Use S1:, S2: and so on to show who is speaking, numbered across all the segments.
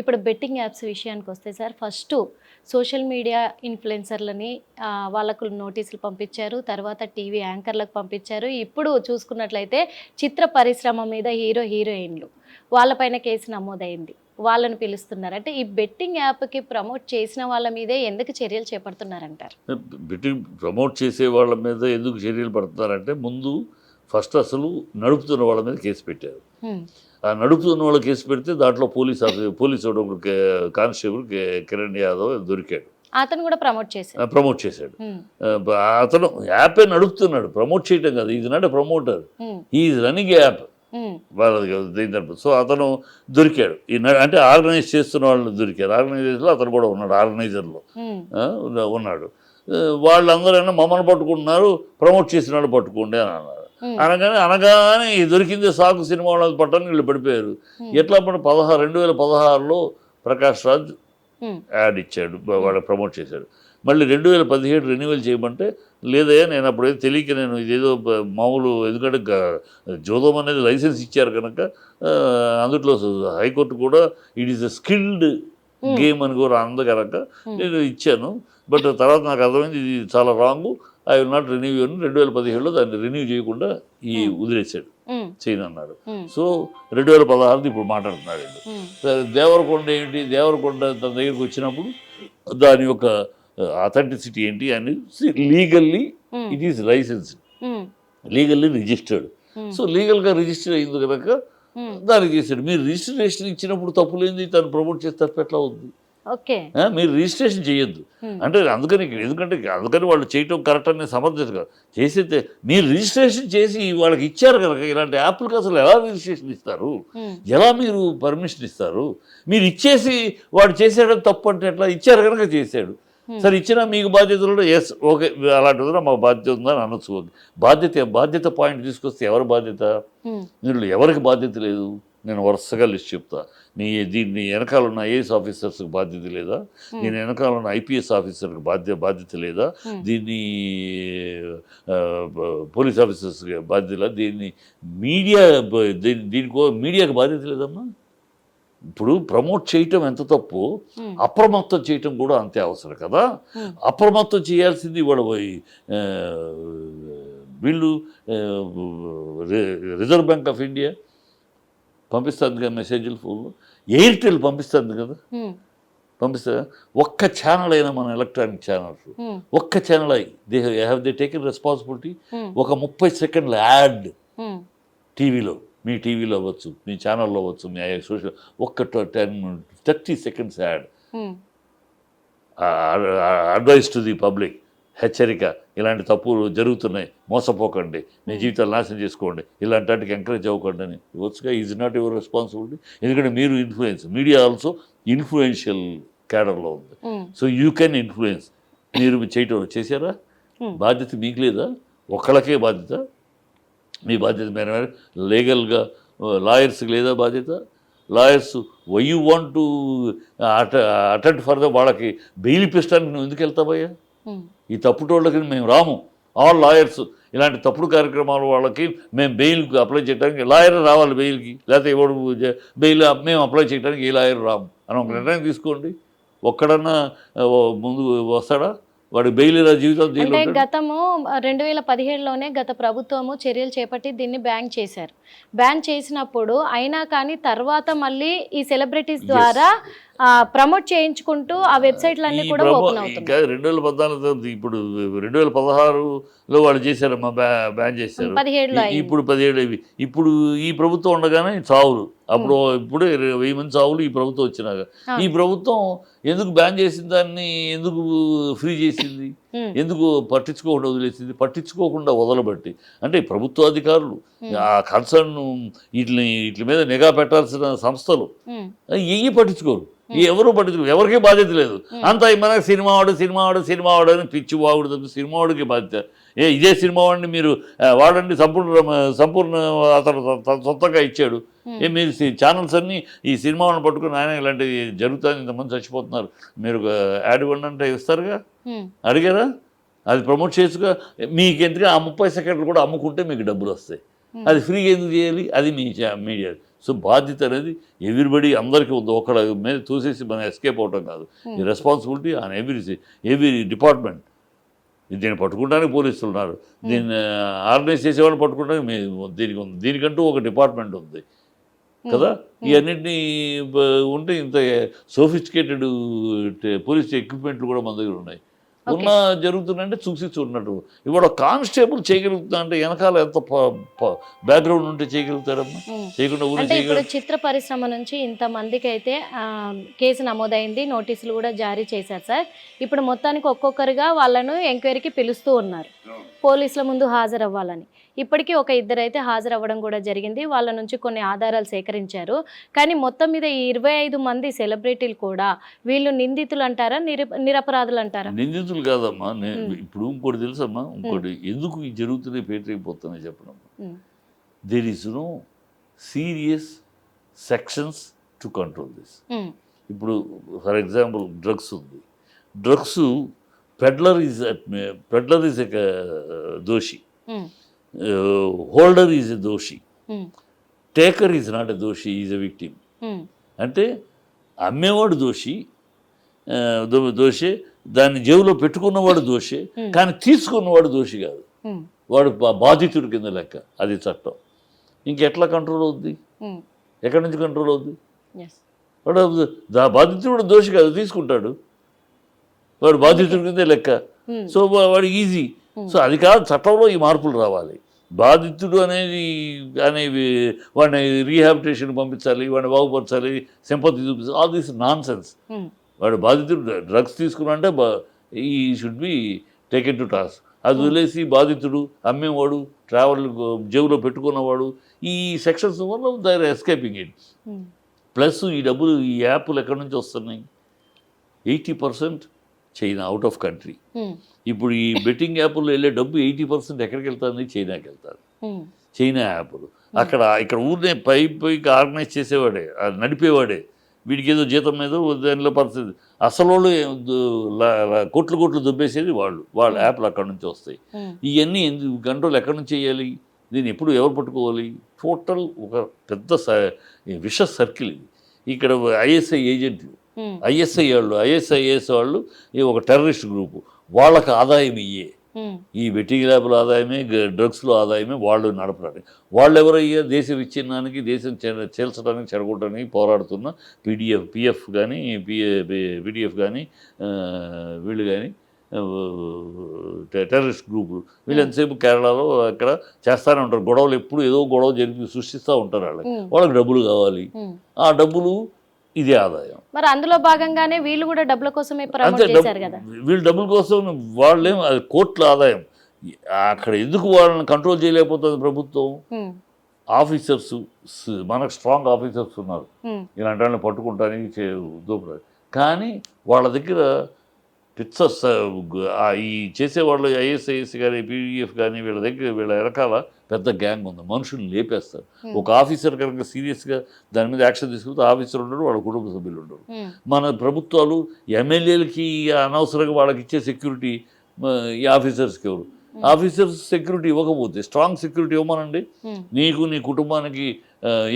S1: ఇప్పుడు betting apps విషయానికి వస్తే సార్ ఫస్ట్ సోషల్ మీడియా ఇన్ఫ్లుయెన్సర్లని వాళ్ళకు నోటీసులు పంపించారు తర్వాత టీవీ యాంకర్లకు పంపించారు. ఇప్పుడు చూసుకున్నట్లయితే చిత్ర పరిశ్రమ మీద హీరో హీరోయిన్లు వాళ్ళపైన కేసు నమోదైంది. వాళ్ళని పిలుస్తున్నారు. అంటే ఈ బెట్టింగ్ యాప్కి ప్రమోట్ చేసిన వాళ్ళ మీదే ఎందుకు చర్యలు చేపడుతున్నారంటారు?
S2: బెట్టింగ్ ప్రమోట్ చేసే వాళ్ళ మీద ఎందుకు చర్యలు పడుతున్నారంటే ముందు ఫస్ట్ అసలు నడుపుతున్న వాళ్ళ మీద కేసు పెట్టారు. ఆ నడుపుతున్న వాళ్ళ కేసు పెడితే దాంట్లో పోలీస్ పోలీస్ ఒకడు కానిస్టేబుల్ కిరణ్ యాదవ్ దొరికాడు.
S1: అతను కూడా ప్రమోట్ చేశారు
S2: ఆ, ప్రమోట్ చేశాడు. అతను యాపే నడుపుతున్నాడు. ప్రమోట్ చేయటం కాదు. Is not promoter. Is running app. వాళ్ళ సో అతను దొరికాడు. ఈ అంటే ఆర్గనైజ్ చేస్తున్న వాళ్ళు దొరికారు. ఆర్గనైజేషన్లో అతను కూడా ఉన్నాడు ఆర్గనైజర్లో.
S1: హ్మ్.
S2: ఆ, ఉన్న- ఉన్నాడు. వాళ్ళందరూ ఏమో మమ్మల్ని పట్టుకుంటున్నారు ప్రమోట్ చేసిన వాళ్ళు పట్టుకోండి అని అన్నారు. అనగానే అనగానే దొరికింది సాకు సినిమా వాళ్ళని పట్టని వీళ్ళు పడిపోయారు. ఎట్లా మన పదహారు రెండు వేల పదహారులో ప్రకాష్ రాజ్. యాడ్ ఇచ్చాడు వాడు ప్రమోట్ చేశాడు మళ్ళీ రెండు వేల పదిహేడు రెన్యువల్ చేయమంటే లేదయ్యా నేను అప్పుడు తెలియక నేను ఇదేదో మామూలు ఎందుకంటే జోదం అనేది లైసెన్స్ ఇచ్చారు కనుక ఆ, అందులో హైకోర్టు కూడా it is a skilled. Game అని కూడా అంద కనుక
S1: Hmm.
S2: నేను ఇచ్చాను బట్ తర్వాత నాకు అర్థమైంది ఇది చాలా wrong I will not renew అని రెండు వేల పదిహేడులో దాన్ని రెన్యూ చేయకుండా ఈ
S1: Hmm.
S2: వదిలేశాడు. చేయను అన్నాడు
S1: హ్మ్.
S2: సో రెండు వేల పదహారుది ఇప్పుడు మాట్లాడుతున్నాడు దేవరకొండ ఏంటి దేవరకొండ తన దగ్గరికి వచ్చినప్పుడు దాని యొక్క అథెంటిసిటీ ఏంటి అని legally. It is licence. Legally registered. So లీగల్గా రిజిస్టర్ అయింది కనుక. దానికి చేశాడు మీరు రిజిస్ట్రేషన్ ఇచ్చినప్పుడు తప్పులేంది తను ప్రమోట్ చేస్తే తప్పు ఎట్లా ఉంది మీరు రిజిస్ట్రేషన్ చేయొద్దు. అంటే అందుకని ఎందుకంటే అందుకని వాళ్ళు చేయటం కరెక్ట్ అని సమర్థించదు కాదు. చేసేస్తే మీరు రిజిస్ట్రేషన్ చేసి వాళ్ళకి ఇచ్చారు కనుక ఇలాంటి యాప్లకు అసలు ఎలా రిజిస్ట్రేషన్ ఇస్తారు. ఎలా మీరు పర్మిషన్ ఇస్తారు? మీరు ఇచ్చేసి వాడు చేసాడని తప్పు అంటే ఎట్లా? ఇచ్చారు కనుక చేశాడు. సరే ఇచ్చినా మీకు బాధ్యత కూడా ఎస్ ఓకే అలాంటి ఉందా మాకు బాధ్యత ఉందని అనొచ్చు. బాధ్యత బాధ్యత పాయింట్ తీసుకొస్తే ఎవరి బాధ్యత. దీనిలో ఎవరికి బాధ్యత లేదు? నేను వరుసగా లిస్ట్ చెప్తా. నీ దీన్ని వెనకాల ఉన్న ఐఏఎస్ ఆఫీసర్స్కి బాధ్యత లేదా? దీని వెనకాల ఉన్న ఐపీఎస్ ఆఫీసర్కి బాధ్య బాధ్యత లేదా. దీన్ని పోలీస్ ఆఫీసర్స్కి బాధ్యత లేదా? దీన్ని మీడియా దీని దీనికో మీడియాకి బాధ్యత లేదమ్మా. ఇప్పుడు ప్రమోట్ చేయటం ఎంత తప్పు. అప్రమత్తం చేయటం కూడా అంతే అవసరం కదా. అప్రమత్తం చేయాల్సింది ఆ, వీళ్ళు రిజర్వ్ బ్యాంక్ ఆఫ్ ఇండియా పంపిస్తుంది కదా మెసేజ్లు ఫోన్లో ఎయిర్టెల్ పంపిస్తుంది కదా. పంపిస్తా ఒక్క ఛానల్ అయినా మన ఎలక్ట్రానిక్ ఛానల్స్. ఒక్క ఛానల్ అయి they have they taken responsibility. ఒక ముప్పై సెకండ్ల యాడ్. టీవీలో మీ టీవీలో అవ్వచ్చు మీ ఛానల్లో అవ్వచ్చు మీ సోషల్ ఒక్క ten thirty seconds ad. Advice to the public హెచ్చరిక ఇలాంటి తప్పులు జరుగుతున్నాయి మోసపోకండి మీ జీవితాలు నాశనం చేసుకోండి ఇలాంటి వాటికి ఎంకరేజ్ అవ్వకండి అని ఇవ్వచ్చుగా ఈజ్ నాట్ యువర్ రెస్పాన్సిబిలిటీ ఎందుకంటే మీరు ఇన్ఫ్లుయెన్స్ మీడియా ఆల్సో ఇన్ఫ్లుయెన్షియల్ క్యాడర్లో ఉంది. సో యూ కెన్ ఇన్ఫ్లుయెన్స్ మీరు చేయటం చేశారా?
S1: Hmm.
S2: బాధ్యత మీకు లేదా? ఒక్కళ్ళకే బాధ్యత. మీ బాధ్యత మేర లీగల్గా లాయర్స్కి లేదా బాధ్యత? Lawyers why you want to at attend for the వాళ్ళకి బెయిల్ ఇప్పించడానికి నువ్వు ఎందుకు వెళ్తావయ్యా? ఈ తప్పుటోళ్ళకి మేము రాము. ఆల్ లాయర్స్ ఇలాంటి తప్పుడు కార్యక్రమాల వాళ్ళకి మేము బెయిల్కి అప్లై చేయడానికి లాయర్ రావాలి బెయిల్కి లేకపోతే ఎవడు బెయిల్ మేము అప్లై చేయడానికి ఏ లాయర్ రాము? అని ఒక నిర్ణయం తీసుకోండి. ఒక్కడన్నా ముందు వస్తాడా? వాడి బెయిల్ జీవితం
S1: అంటే. గతము రెండు వేల పదిహేడులోనే గత ప్రభుత్వము చర్యలు చేపట్టి దీన్ని బ్యాన్ చేశారు. బ్యాన్ చేసినప్పుడు అయినా కానీ తర్వాత మళ్ళీ ఈ సెలబ్రిటీస్. ద్వారా ప్రమోట్ చేయించుకుంటూ ఆ వెబ్సైట్లన్నీ కూడా ఓపెన్
S2: ఇంకా రెండు వేల పద్నాలుగు ఇప్పుడు రెండు వేల పదహారులో వాళ్ళు చేశారమ్మా బ్యా బ్యాన్ చేశారు.
S1: పదిహేడులో
S2: ఈ-
S1: అయింది.
S2: ఇప్పుడు పదిహేడు ఇవి. ఇప్పుడు ఈ ప్రభుత్వం ఉండగానే చావులు. అప్పుడు ఇప్పుడు వెయ్యి మంది చావులు ఈ ప్రభుత్వం వచ్చినాక. ఈ ప్రభుత్వం ఎందుకు బ్యాన్ చేసిన దాన్ని? ఎందుకు ఫ్రీ చేసింది. ఎందుకు పట్టించుకోకుండా వదిలేసింది? పట్టించుకోకుండా వదలబట్టి. అంటే ప్రభుత్వ అధికారులు ఆ కన్సర్న్ వీటిని వీటి మీద నిఘా పెట్టాల్సిన సంస్థలు
S1: హ్మ్.
S2: ఎయ్యి పట్టించుకోరు. ఎవరు పట్టించుకోరు ఎవరికీ బాధ్యత లేదు. అంతా మన సినిమా వాడు సినిమా వాడు సినిమా వాడు అని పిచ్చి వాడు తప్ప సినిమా వాడికి బాధ్యత. ఏ ఇదే సినిమా వాడిని మీరు వాడండి సంపూర్ణ సంపూర్ణ అతను సొంతంగా ఇచ్చాడు.
S1: Hmm.
S2: ఏ మీరు ఛానల్స్ అన్నీ ఈ సినిమా వాళ్ళని పట్టుకుని ఆయన ఇలాంటివి జరుగుతాయి ఇంతమంది చచ్చిపోతున్నారు. మీరు యాడ్ ఇవ్వండి అంటే ఇస్తారుగా. అడిగారా? అది ప్రమోట్ చేసుగా మీకు ఎందుకు ఆ ముప్పై సెకండ్లు కూడా అమ్ముకుంటే మీకు డబ్బులు వస్తాయి. అది ఫ్రీగా ఎందుకు చేయాలి? అది మీ మీడియా. సో బాధ్యత అనేది ఎవ్రీబడి అందరికీ ఉంది. ఒకళ్ళ మీద తోసేసి మనం ఎస్కేప్ అవటం కాదు. ఈ responsibility on every every department. దీన్ని పట్టుకుంటానికి పోలీసులు ఉన్నారు. దీన్ని ఆర్గనైజ్ చేసేవాళ్ళు పట్టుకుంటానికి మీ దీనికి ఉంది. దీనికంటూ ఒక డిపార్ట్మెంట్ ఉంది. కదా? ఇవన్నింటినీ ఉంటే ఇంత సోఫిస్టికేటెడ్ పోలీస్ ఎక్విప్మెంట్లు కూడా మన దగ్గర ఉన్నాయి. ఉన్న జరుగుతుందంటే చూసి చూడనట్టు. ఇవాళ కానిస్టేబుల్ చేయగలుగుతా అంటే వెనకాల ఎంత బ్యాక్గ్రౌండ్ ఉంటే చేయగలుగుతారమ్మా. చేయకుండా ఊరే
S1: అంటే ఇప్పుడు చిత్ర పరిశ్రమ నుంచి ఇంతమందికి అయితే ఆ, కేసు నమోదైంది నోటీసులు కూడా జారీ చేశారు సార్. ఇప్పుడు మొత్తానికి ఒక్కొక్కరుగా వాళ్ళను ఎంక్వైరీకి పిలుస్తూ ఉన్నారు. పోలీసుల ముందు హాజరవ్వాలని. ఇప్పటికీ ఒక ఇద్దరు అయితే హాజరవ్వడం కూడా జరిగింది. వాళ్ళ నుంచి కొన్ని ఆధారాలు సేకరించారు. కానీ మొత్తం మీద ఈ ఇరవై ఐదు మంది సెలబ్రిటీలు కూడా వీళ్ళు నిందితులు అంటారా? నిర నిరపరాధులు అంటారా?
S2: నిందితులు కాదమ్మా. ఇప్పుడు ఇంకోటి తెలుసమ్మా? ఇంకోటి ఎందుకు ఈ జరుగుతున్నాయి పేటరైపోతున్నాయి చెప్పడం there is no serious sections to control this ఇప్పుడు ఫర్ ఎగ్జాంపుల్ డ్రగ్స్ ఉంది. Drugs peddler is peddler is Doshi. Holder is a దోషి టేకర్ ఈజ్ నాట్ ఎ దోషి ఈజ్ ఎ విక్టిమ్ అంటే అమ్మేవాడు దోషి దోషే దాన్ని జేబులో పెట్టుకున్నవాడు దోషే
S1: Hmm.
S2: కానీ తీసుకున్నవాడు దోషి కాదు.
S1: ఉమ్,
S2: వాడు బాధితుడి కింద లెక్క అది చట్టం. ఇంకెట్లా కంట్రోల్ అవుద్ది?
S1: ఉమ్,
S2: ఎక్కడి నుంచి కంట్రోల్ అవుద్ది. వాడు దా బాధితుడు దోషి కాదు తీసుకుంటాడు. వాడు బాధితుడి కిందే లెక్క. సో వా- వాడికి ఈజీ సో అది కాదు చట్టంలో ఈ మార్పులు రావాలి. బాధితుడు అనేది అనేవి వాడిని రీహాబిటేషన్ పంపించాలి వాడిని బాగుపరచాలి సింపతి చూపించాలి all this nonsense
S1: um,
S2: వాడు బాధితుడు drugs తీసుకున్నంటే he should be taken to task అది వదిలేసి బాధితుడు అమ్మేవాడు ట్రావెల్ జేబులో పెట్టుకున్నవాడు ఈ సెక్షన్స్ వల్ల they're escaping it.
S1: Um,
S2: plus ఈ డబ్బులు ఈ యాప్లు ఎక్కడి నుంచి వస్తున్నాయి? Eighty percent China out of country ఇప్పుడు ఈ బెట్టింగ్ యాప్లో వెళ్ళే డబ్బు ఎయిటీ పర్సెంట్ ఎక్కడికి వెళ్తుంది. చైనాకి వెళ్తారు
S1: ఉమ్,
S2: చైనా యాప్లు అక్కడ ఇక్కడ ఊరినే పై పైకి ఆర్గనైజ్ చేసేవాడే నడిపేవాడే. వీడికి ఏదో జీతం మీద దానిలో పరిస్థితి. అసలు వాళ్ళు కోట్లు కోట్లు దుబ్బేసేది వాళ్ళు. వాళ్ళ యాప్లు అక్కడ నుంచి వస్తాయి. ఇవన్నీ ఎందుకు కంట్రోల్ ఎక్కడి నుంచి చేయాలి? దీన్ని ఎప్పుడు ఎవరు పట్టుకోవాలి? టోటల్ ఒక పెద్ద విష సర్కిల్ ఇది. ఇక్కడ ఐఎస్ఐ ఏజెంట్లు ఐఎస్ఐ వాళ్ళు ఐఎస్ఐఎస్ వాళ్ళు ఈ ఒక టెర్రరిస్ట్ గ్రూపు. వాళ్ళకి ఆదాయం ఇయ్యే. ఈ బెట్టింగ్ ల్యాబ్ల ఆదాయమే డ్రగ్స్లో ఆదాయమే వాళ్ళు నడపడానికి. వాళ్ళు ఎవరయ్యా దేశ విచ్ఛిన్నానికి దేశం చేల్చడానికి చెడగొట్టడానికి పోరాడుతున్న పీడిఎఫ్ పిఎఫ్ కానీ పీడిఎఫ్ కానీ వీళ్ళు కానీ టెర్రరిస్ట్ గ్రూపులు వీళ్ళు ఎంతసేపు కేరళలో అక్కడ చేస్తూనే ఉంటారు. గొడవలు ఎప్పుడు ఏదో గొడవ జరిపి సృష్టిస్తూ ఉంటారు వాళ్ళకి. వాళ్ళకి డబ్బులు కావాలి. ఆ డబ్బులు ఇదే ఆదాయం.
S1: మరి అందులో భాగంగానే వీళ్ళు కూడా డబ్బుల కోసమే
S2: అంతే
S1: చేశారు కదా.
S2: వీళ్ళ డబ్బుల కోసం వాళ్ళేం అది కోట్ల ఆదాయం. అక్కడ ఎందుకు వాళ్ళని కంట్రోల్ చేయలేకపోతుంది ప్రభుత్వం? ఆఫీసర్స్ మనకు స్ట్రాంగ్ ఆఫీసర్స్ ఉన్నారు. ఇలాంటి వాళ్ళని పట్టుకుంటానికి కానీ వాళ్ళ దగ్గర పిక్చర్స్ ఈ చేసేవాళ్ళు ఐఎస్ఐఎస్ కానీ పీడిఎఫ్ కానీ వీళ్ళ దగ్గర వీళ్ళ వెనకాల పెద్ద గ్యాంగ్ ఉంది. మనుషుల్ని లేపేస్తారు. ఒక ఆఫీసర్ కనుక సీరియస్గా దాని మీద యాక్షన్ తీసుకుంటే ఆఫీసర్ ఉండరు వాళ్ళ కుటుంబ సభ్యులు ఉండరు. మన ప్రభుత్వాలు ఎమ్మెల్యేలకి అనవసరంగా వాళ్ళకి ఇచ్చే సెక్యూరిటీ ఈ ఆఫీసర్స్కి ఎవరు? ఆఫీసర్స్ సెక్యూరిటీ ఇవ్వకపోతే స్ట్రాంగ్ సెక్యూరిటీ ఇవ్వమనండి. నీకు నీ కుటుంబానికి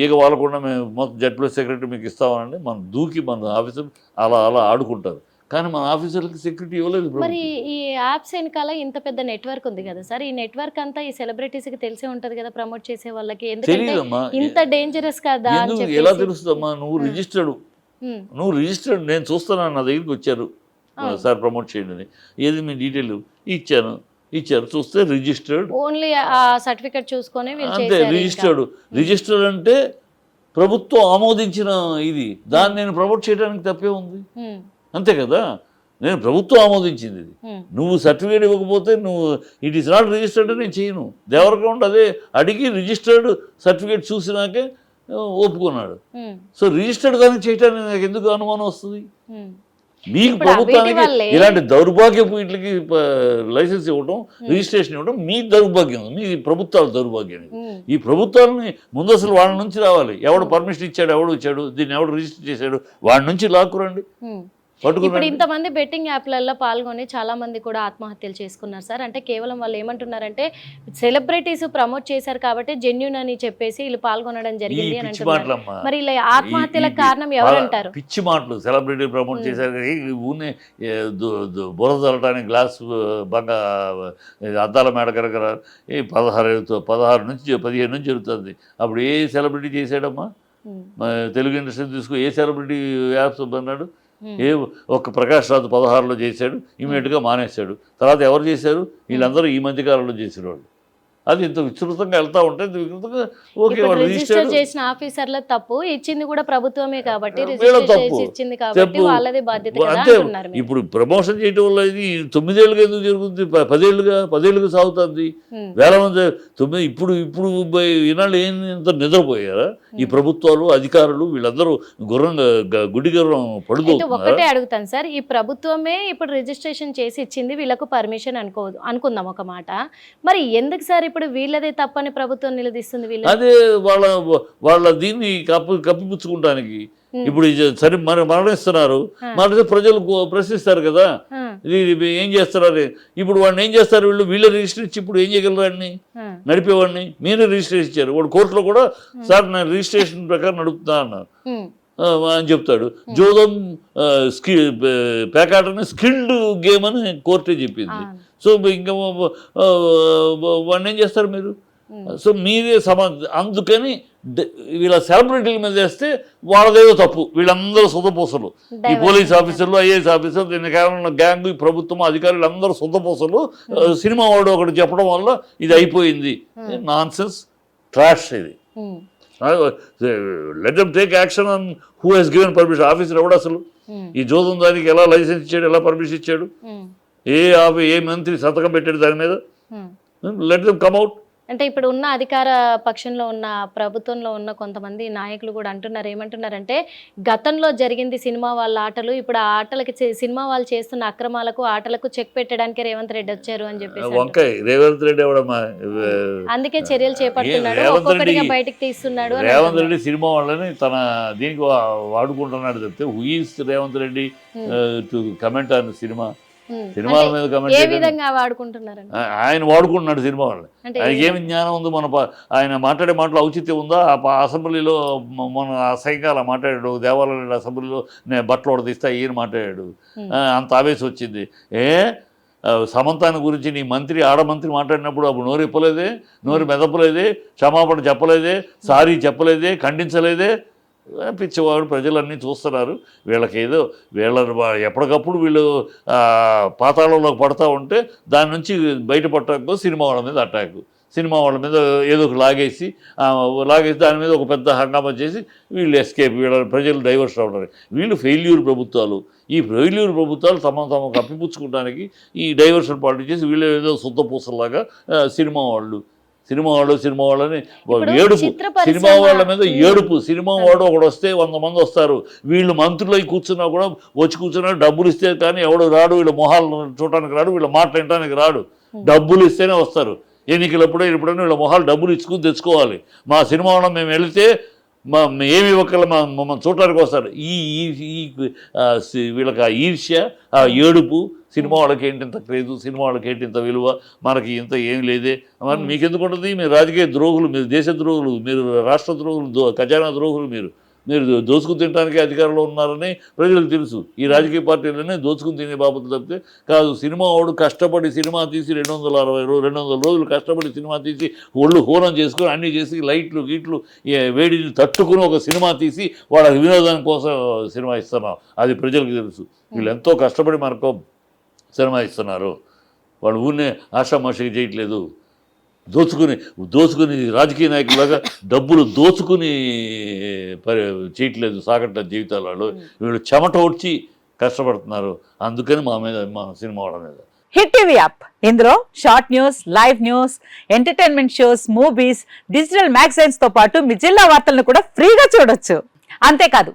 S2: ఈగ వాళ్ళకుండా మేము మొత్తం జెడ్ ప్లస్ సెక్రటరీ మీకు ఇస్తామనండి. మనం దూకి మన ఆఫీసర్ అలా అలా ఆడుకుంటారు. కానీ మన ఆఫీసర్లకి సెక్యూరిటీ ఇవ్వలేదు
S1: మరి. ఈ యాప్స్ వెనకాల ఇంత పెద్ద నెట్వర్క్ ఉంది కదా సార్? ఈ నెట్వర్క్ అంతా ఈ సెలబ్రిటీస్కి తెలిసే ఉంటది కదా ప్రమోట్ చేసే వాళ్ళకి. ఎందుకంటే ఇంత డేంజరస్ కదా
S2: ఎలా తెలుస్తుందమ్మా? నువ్వు. రిజిస్టర్డ్ నువ్వు రిజిస్టర్డ్ నేను చూస్తున్నాను నా దగ్గరికి వచ్చారు. సార్ ప్రమోట్ చేయండి అని. ఏది మీ డీటెయిల్ ఇచ్చాను. ఇచ్చారు. చూస్తే రిజిస్టర్డ్
S1: ఓన్లీ ఆ సర్టిఫికెట్ చూసుకొని
S2: అంతే. రిజిస్టర్డ్ రిజిస్టర్డ్ అంటే ప్రభుత్వం ఆమోదించిన ఇది. దాన్ని నేను ప్రమోట్ చేయడానికి తప్పే ఉంది. అంతే కదా? నేను ప్రభుత్వం ఆమోదించింది ఇది. నువ్వు సర్టిఫికేట్ ఇవ్వకపోతే నువ్వు ఇట్ ఈస్ నాట్ రిజిస్టర్డ్ నేను చేయను. దేవరకౌండ్ అదే అడిగి రిజిస్టర్డ్ సర్టిఫికేట్ చూసినాకే ఒప్పుకున్నాడు. సో రిజిస్టర్డ్ దానికి చేయడానికి నాకు ఎందుకు అనుమానం వస్తుంది? మీకు ప్రభుత్వానికి ఇలాంటి దౌర్భాగ్యపు వీటికి లైసెన్స్ ఇవ్వడం రిజిస్ట్రేషన్ ఇవ్వడం మీ దౌర్భాగ్యం. మీ ప్రభుత్వాల దౌర్భాగ్యం ఈ ప్రభుత్వాలని ముందు అసలు వాళ్ళ నుంచి రావాలి. ఎవడు పర్మిషన్ ఇచ్చాడు ఎవడు ఇచ్చాడు దీన్ని ఎవడు రిజిస్టర్ చేశాడు వాడి నుంచి లాక్కురండి.
S1: ఇప్పుడు ఇంతమంది బెట్టింగ్ యాప్లలో పాల్గొని చాలా మంది కూడా ఆత్మహత్యలు చేసుకున్నారు సార్. అంటే కేవలం వాళ్ళు ఏమంటున్నారంటే సెలబ్రిటీస్ ప్రమోట్ చేశారు కాబట్టి జెన్యున్ అని చెప్పేసి వీళ్ళు పాల్గొనడం జరిగింది అని అంటున్నారు. మరి ఇలా
S2: ఈ-
S1: కారణం ఎవరంటారు?
S2: పిచ్చి మాటలు. Celebrity promote. చేశారు కానీ ఈ ఊరినే ఏ, దు- దు- బురద చల్లటానికి గ్లాస్ బంగా అద్దాల మేడ ఈ పదహారు పదహారు నుంచి పదిహేను నుంచి జరుగుతుంది. అప్పుడు ఏ సెలబ్రిటీ చేశాడమ్మా? తెలుగు ఇండస్ట్రీ తీసుకో ఏ సెలబ్రిటీ యాప్స్ అన్నాడు? ఏ ఒక్క ప్రకాష్ రాజు పదహారులో చేశాడు ఇమీడియట్గా మానేశాడు. తర్వాత ఎవరు చేశారు? వీళ్ళందరూ ఈ మధ్యకాలంలో చేసిన వాళ్ళు అది ఇంత విస్తృతంగా వెళ్తా ఉంటే ఓకే వాళ్ళు
S1: రిజిస్టర్ చేసిన ఆఫీసర్ల తప్పు ఇచ్చింది కూడా ప్రభుత్వమే కాబట్టి ఇచ్చింది కాబట్టి. వాళ్ళదే బాధ్యత
S2: అంతే. ఇప్పుడు ప్రమోషన్ చేయటం వల్ల ఇది తొమ్మిదేళ్ళుగా ఎందుకు జరుగుతుంది? పదేళ్ళుగా పదేళ్ళుగా సాగుతుంది. వేల మంది తొమ్మిది ఇప్పుడు ఇప్పుడు ఈనాళ్ళు ఏం ఇంత నిద్రపోయారా? ఈ. ప్రభుత్వాలు అధికారులు వీళ్ళందరూ గుర్రం గుడి గుర్రం పడుతున్నారు
S1: ఒకటే అడుగుతాను సార్. ఈ ప్రభుత్వమే ఇప్పుడు రిజిస్ట్రేషన్ చేసి ఇచ్చింది వీళ్ళకు పర్మిషన్ అనుకో అనుకుందాం ఒక మాట. మరి ఎందుకు సార్ ఇప్పుడు వీళ్ళదే తప్పని ప్రభుత్వం నిలదీస్తుంది వీళ్ళు.
S2: అదే వాళ్ళ వాళ్ళ దీన్ని కప్పు కప్పిపుచ్చుకుంటానికి. ఇప్పుడు సరే మన మరణిస్తున్నారు. మరణిస్తే ప్రజలు ప్రశ్నిస్తారు కదా. ఇది ఏం చేస్తున్నారు ఇప్పుడు వాడిని ఏం చేస్తారు వీళ్ళు? వీళ్ళ రిజిస్టర్ ఇచ్చి ఇప్పుడు ఏం చేయగలరు వాడిని నడిపేవాడిని. మీరే రిజిస్ట్రేషన్ ఇచ్చారు. వాడు కోర్టులో కూడా సార్ నేను రిజిస్ట్రేషన్ ప్రకారం నడుపుతా అన్నారు. అని చెప్తాడు. జోదం స్కి పేకాట స్కిల్డ్ గేమ్ అని కోర్టే చెప్పింది. సో ఇంకా వాడిని ఏం చేస్తారు మీరు? సో మీరే సమా అందుకని వీళ్ళ సెలబ్రిటీల మీద వేస్తే వాళ్ళదేదో తప్పు. వీళ్ళందరూ సొంతపూసలు. ఈ పోలీస్ ఆఫీసర్లు ఐఏఎస్ ఆఫీసర్లు దీని కారణంలో గ్యాంగ్ ఈ ప్రభుత్వం అధికారులు అందరూ సొంతపూసలు. సినిమా వాడు ఒకటి చెప్పడం వల్ల ఇది అయిపోయింది. నాన్ సెన్స్ ట్రాష్ ఇది. Let them take action on who he's given permission officer ఎవడు అసలు?
S1: ఉమ్,
S2: ఈ జోదం దానికి ఎలా లైసెన్స్ ఇచ్చాడు? ఎలా పర్మిషన్ ఇచ్చాడు?
S1: ఉమ్,
S2: ఏ ఆఫీ ఏ మంత్రి సంతకం పెట్టాడు దాని మీద. లెట్ దమ్ కమ్అట్
S1: అంటే ఇప్పుడు ఉన్న అధికార పక్షంలో ఉన్న ప్రభుత్వంలో ఉన్న కొంతమంది నాయకులు కూడా అంటున్నారు ఏమంటున్నారంటే గతంలో జరిగింది సినిమా వాళ్ళ ఆటలు ఇప్పుడు ఆ ఆటలకి సినిమా వాళ్ళు చేస్తున్న అక్రమాలకు ఆటలకు చెక్ పెట్టడానికి రేవంత్ రెడ్డి వచ్చారు అని చెప్పేసి
S2: రేవంత్ రెడ్డి
S1: అందుకే చర్యలు చేపడుతున్నాడు ఒక్కొక్కటిగా బయటకు తీస్తున్నాడు
S2: రేవంత్. రెడ్డి సినిమా వాళ్ళని తన దీనికి వాడుకుంటున్నాడు చెప్తే who is Revanth Reddy to comment on cinema. సినిమాల
S1: అంటే
S2: మీద
S1: ఏ
S2: కమెంట్ చేయడం
S1: విధంగా వాడుకుంటున్నారండి?
S2: ఆ- ఆయన వాడుకుంటున్నాడు సినిమా వాళ్ళని. ఆయనకి ఏమి జ్ఞానం ఉంది? మన ఆయన మాట్లాడే మాటలు ఔచిత్యం ఉందా? ఆ అసెంబ్లీలో మన అసహ్యంగా మాట్లాడాడు దేవాలయం అసెంబ్లీలో నేను బట్టలు ఉడదీస్తా ఈయన మాట్లాడాడు. ఆ, అంత ఆవేశం వచ్చింది. ఏ? సమంతాన్ని గురించి నీ మంత్రి ఆడ మంత్రి మాట్లాడినప్పుడు అప్పుడు నోరు ఇప్పలేదే నోరు మెదపలేదే? క్షమాపణ చెప్పలేదే? సారీ చెప్పలేదే? ఖండించలేదే? పిచ్చివాడు ప్రజలన్నీ చూస్తున్నారు. వీళ్ళకి ఏదో వీళ్ళని ఎప్పటికప్పుడు వీళ్ళు పాతాళంలోకి పడతా ఉంటే దాని నుంచి బయటపడటం సినిమా వాళ్ళ మీద అటాక్. సినిమా వాళ్ళ మీద ఏదో ఒక లాగేసి లాగేసి దాని మీద ఒక పెద్ద హంగామా చేసి వీళ్ళు ఎస్కేప్ వీళ్ళ ప్రజలు డైవర్షన్ అవుతారు వీళ్ళు ఫెయిల్యూర్ ప్రభుత్వాలు. ఈ ఫెయిల్యూర్ ప్రభుత్వాలు తమ తమ కప్పిపుచ్చుకోవడానికి ఈ డైవర్షన్ పాటు చేసి వీళ్ళు ఏదో సొంత పూసలాగా సినిమా వాళ్ళు సినిమా వాళ్ళు సినిమా వాళ్ళని ఏడుపు. సినిమా వాళ్ళ మీద. ఏడుపు. సినిమా వాడు ఒకడు వస్తే వంద మంది వస్తారు. వీళ్ళు మంత్రులై కూర్చున్నా కూడా వచ్చి కూర్చున్నా డబ్బులు ఇస్తే కానీ ఎవడు రాడు. వీళ్ళ మొహాలు చూడటానికి రాడు. వీళ్ళ మాట వినడానికి రాడు. డబ్బులు ఇస్తేనే వస్తారు. ఎన్నికలప్పుడు ఎప్పుడైనా వీళ్ళ మొహాలు డబ్బులు ఇచ్చుకుని తెచ్చుకోవాలి. మా సినిమా వాళ్ళం మేము వెళితే మా ఏమి ఇవ్వకల మా మమ్మల్ని చూడటానికి వస్తారు. ఈ వీళ్ళకి ఆ ఈర్ష్య ఆ ఏడుపు సినిమా వాళ్ళకి ఏంటి ఇంత క్రేజు సినిమా వాళ్ళకి ఏంటి ఇంత విలువ మనకి ఇంత ఏం లేదే. మరి మీకు ఎందుకు ఉంటుంది? మీరు రాజకీయ ద్రోహులు మీరు దేశ ద్రోహులు మీరు రాష్ట్ర ద్రోహులు ఖజానా ద్రోహులు మీరు. మీరు దోచుకుని తినడానికి అధికారంలో ఉన్నారని ప్రజలకు తెలుసు. ఈ రాజకీయ పార్టీలనే దోచుకుని తినే బాబు తప్పితే కాదు సినిమా వాడు కష్టపడి సినిమా తీసి రెండు వందల అరవై రోజు రెండు వందల రోజులు కష్టపడి సినిమా తీసి ఒళ్ళు హోనం చేసుకొని అన్నీ చేసి లైట్లు గీట్లు వేడిని తట్టుకుని ఒక సినిమా తీసి వాళ్ళ వినోదం కోసం సినిమా ఇస్తున్నాం. అది ప్రజలకు తెలుసు. వీళ్ళు ఎంతో కష్టపడి మనకు సినిమా ఇస్తున్నారు. వాళ్ళు ఊరినే ఆషామాషికి చేయట్లేదు. దోచుకుని దోచుకుని రాజకీయ నాయకులాగా డబ్బులు దోచుకుని పరి చేయట్లేదు సాగట్లేదు జీవితాలు వాళ్ళు. వీళ్ళు చెమట వచ్చి కష్టపడుతున్నారు. అందుకని మా మీద మా సినిమా వాళ్ళ మీద.
S3: Hit TV app. ఇందులో short news live news entertainment shows movies digital మ్యాగజైన్స్తో పాటు మీ జిల్లా వార్తలను కూడా ఫ్రీగా చూడొచ్చు. అంతేకాదు